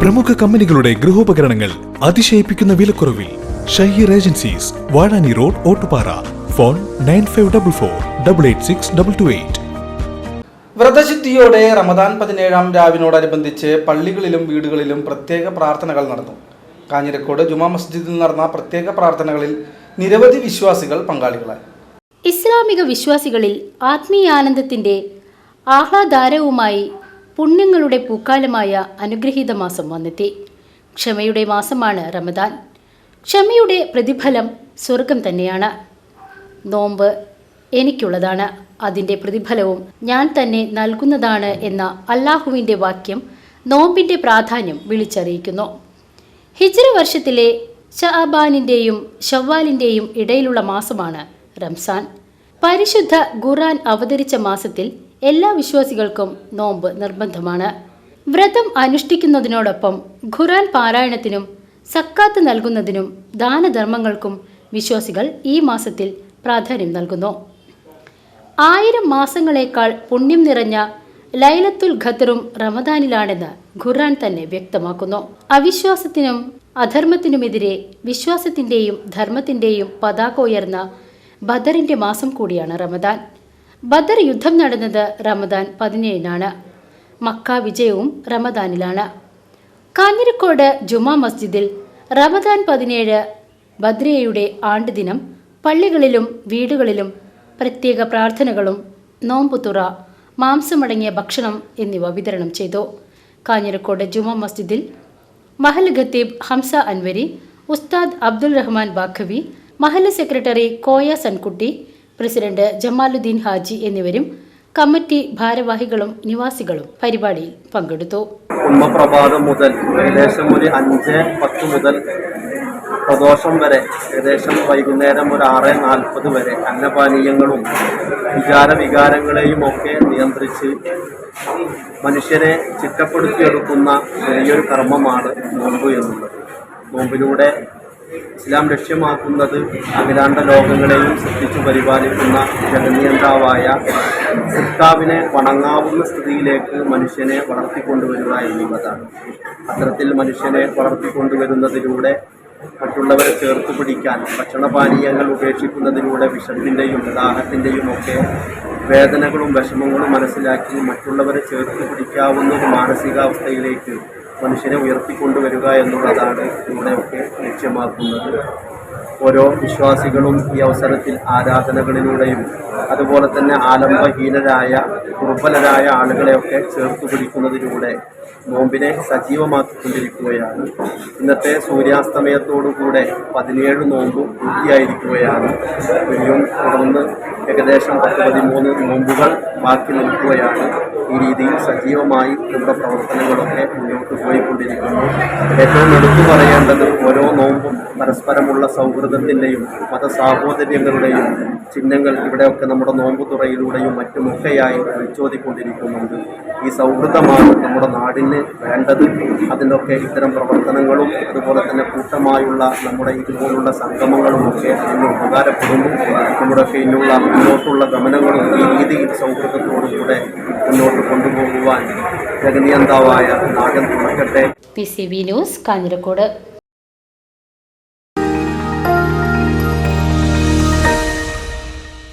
പ്രമുഖ കമ്പനികളുടെ ഗൃഹോപകരണങ്ങൾ അതിശയിപ്പിക്കുന്ന വിലക്കുറവിൽ Shaheer agencies Vazhani road Ottupara. Phone nine five double four double eight six double two eight. വ്രതശുദ്ധിയോടെ Ramadan പതിനേഴാം രാവിനോടനുബന്ധിച്ച് പള്ളികളിലും വീടുകളിലും പ്രത്യേക പ്രാർത്ഥനകൾ നടന്നു. കാഞ്ഞിരക്കോട് ജുമാ മസ്ജിദിൽ നടന്ന പ്രത്യേക പ്രാർത്ഥനകളിൽ നിരവധി വിശ്വാസികൾ പങ്കാളികളായി. ഇസ്ലാമിക വിശ്വാസികളിൽ ആത്മീയാനന്ദത്തിന്റെ ആഹ്ലാദാരവുമായി പുണ്യങ്ങളുടെ പൂക്കാലമായ അനുഗ്രഹീത മാസം വന്നെത്തി. ക്ഷമയുടെ മാസമാണ് റമദാൻ. ക്ഷമയുടെ പ്രതിഫലം സ്വർഗം തന്നെയാണ്. നോമ്പ് എനിക്കുള്ളതാണ്. അതിന്റെ പ്രതിഫലവും ഞാൻ തന്നെ നൽകുന്നതാണ് എന്ന അള്ളാഹുവിന്റെ വാക്യം നോമ്പിന്റെ പ്രാധാന്യം വിളിച്ചറിയിക്കുന്നു. ഹിജ്ര വർഷത്തിലെ ഷഅബാനിന്റെയും ഷവ്വാലിന്റെയും ഇടയിലുള്ള മാസമാണ് റംസാൻ. പരിശുദ്ധ ഖുറാൻ അവതരിച്ച മാസത്തിൽ എല്ലാ വിശ്വാസികൾക്കും നോമ്പ് നിർബന്ധമാണ്. വ്രതം അനുഷ്ഠിക്കുന്നതിനോടൊപ്പം ഖുറാൻ പാരായണത്തിനും സക്കാത്ത് നൽകുന്നതിനും ദാനധർമ്മങ്ങൾക്കും വിശ്വാസികൾ ഈ മാസത്തിൽ പ്രാധാന്യം നൽകുന്നു. ആയിരം മാസങ്ങളേക്കാൾ പുണ്യം നിറഞ്ഞ ലൈലത്തുൽ ഖത്തറും റമദാനിലാണെന്ന് ഖുർആൻ തന്നെ വ്യക്തമാക്കുന്നു. അവിശ്വാസത്തിനും അധർമ്മത്തിനുമെതിരെ വിശ്വാസത്തിന്റെയും ധർമ്മത്തിന്റെയും പതാക ഉയർന്ന ബദറിന്റെ മാസം കൂടിയാണ് റമദാൻ. ബദർ യുദ്ധം നടന്നത് റമദാൻ പതിനേഴിനാണ്. മക്ക വിജയവും റമദാനിലാണ്. കാഞ്ഞിരക്കോട് ജുമാ മസ്ജിദിൽ റമദാൻ പതിനേഴ് ബദ്രയുടെ ആണ്ടുദിനം പള്ളികളിലും വീടുകളിലും പ്രത്യേക പ്രാർത്ഥനകളും നോമ്പുതുറ മാംസമടങ്ങിയ ഭക്ഷണം എന്നിവ വിതരണം ചെയ്തു. കാഞ്ഞിരക്കോട് ജുമാ മസ്ജിദിൽ മഹൽ ഖത്തീബ് ഹംസ അൻവരി ഉസ്താദ് അബ്ദുൽ റഹ്മാൻ ബാഖവി മഹല്ല് സെക്രട്ടറി കോയ സൻകുട്ടി പ്രസിഡന്റ് ജമാലുദ്ദീൻ ഹാജി എന്നിവരും കമ്മിറ്റി ഭാരവാഹികളും നിവാസികളും പരിപാടിയിൽ പങ്കെടുത്തു. ഉമ്മപ്രഭാതം മുതൽ ഏകദേശം ഒരു അഞ്ച് പത്ത് മുതൽ പ്രദോഷം വരെ ഏകദേശം വൈകുന്നേരം ഒരു ആറ് നാൽപ്പത് വരെ അന്നപാനീയങ്ങളും വിചാര വികാരങ്ങളെയും ഒക്കെ നിയന്ത്രിച്ച് മനുഷ്യനെ ചിട്ടപ്പെടുത്തിയെടുക്കുന്ന വലിയൊരു കർമ്മമാണ് നോമ്പ് എന്നുള്ളത്. നോമ്പിലൂടെ ഇസ്ലാം ലക്ഷ്യമാക്കുന്നത് അഖിലാണ്ട ലോകങ്ങളെയും സൃഷ്ടിച്ചു പരിപാലിക്കുന്ന ജഗനിയന്താവായ സിർക്കാവിനെ വണങ്ങാവുന്ന സ്ഥിതിയിലേക്ക് മനുഷ്യനെ വളർത്തിക്കൊണ്ടുവരിക എന്നുള്ളതാണ്. അത്തരത്തിൽ മനുഷ്യനെ വളർത്തിക്കൊണ്ടുവരുന്നതിലൂടെ മറ്റുള്ളവരെ ചേർത്ത് പിടിക്കാൻ ഭക്ഷണപാനീയങ്ങൾ ഉപേക്ഷിക്കുന്നതിലൂടെ വിഷത്തിന്റെയും ദാഹത്തിന്റെയും ഒക്കെ വേദനകളും വിഷമങ്ങളും മനസ്സിലാക്കി മറ്റുള്ളവരെ ചേർത്ത് പിടിക്കാവുന്ന ഒരു മാനസികാവസ്ഥയിലേക്ക് മനുഷ്യനെ ഉയർത്തിക്കൊണ്ടുവരിക എന്നുള്ളതാണ് ഇവിടെയൊക്കെ ലക്ഷ്യമാക്കുന്നത്. ഓരോ വിശ്വാസികളും ഈ അവസരത്തിൽ ആരാധനകളിലൂടെയും അതുപോലെ തന്നെ ആലംബഹീനരായ ദുർബലരായ ആളുകളെയൊക്കെ ചേർത്ത് പിടിക്കുന്നതിലൂടെ നോമ്പിനെ സജീവമാക്കിക്കൊണ്ടിരിക്കുകയാണ്. ഇന്നത്തെ സൂര്യാസ്തമയത്തോടുകൂടെ പതിനേഴ് നോമ്പ് പൂർത്തിയായിരിക്കുകയാണ്. ഇനിയും തുടർന്ന് ഏകദേശം പത്ത് പതിമൂന്ന് നോമ്പുകൾ ബാക്കി നിൽക്കുകയാണ്. ഈ രീതിയിൽ സജീവമായി നമ്മുടെ പ്രവർത്തനങ്ങളൊക്കെ മുന്നോട്ട് പോയിക്കൊണ്ടിരിക്കുന്നു. ഏറ്റവും എടുത്തു പറയേണ്ടത് ഓരോ നോമ്പും പരസ്പരമുള്ള സൗഹൃദത്തിന്റെയും മതസാഹോദര്യങ്ങളുടെയും ചിഹ്നങ്ങൾ ഇവിടെയൊക്കെ നമ്മുടെ നോമ്പുതുറയിലൂടെയും മറ്റുമൊക്കെയായി വിളിച്ചോതിക്കൊണ്ടിരിക്കുന്നുണ്ട് ഈ സൗഹൃദമാണ് നമ്മുടെ നാടിന് വേണ്ടത്. അതിനൊക്കെ ഇത്തരം പ്രവർത്തനങ്ങളും അതുപോലെ തന്നെ കൂട്ടമായുള്ള നമ്മുടെ ഇതുപോലുള്ള സംഗമങ്ങളും ഒക്കെ അതിന് ഉപകാരപ്പെടുന്നു. നമ്മുടെ പിന്നുള്ള മുന്നോട്ടുള്ള ഗമനങ്ങളും ഈ രീതിയിൽ സൗഹൃദത്തോടുകൂടെ മുന്നോട്ട് കൊണ്ടുപോകുവാൻ ജഗനിയന്താവായ നാഗൻ തുറക്കട്ടെ. P C B news Kanjirakode.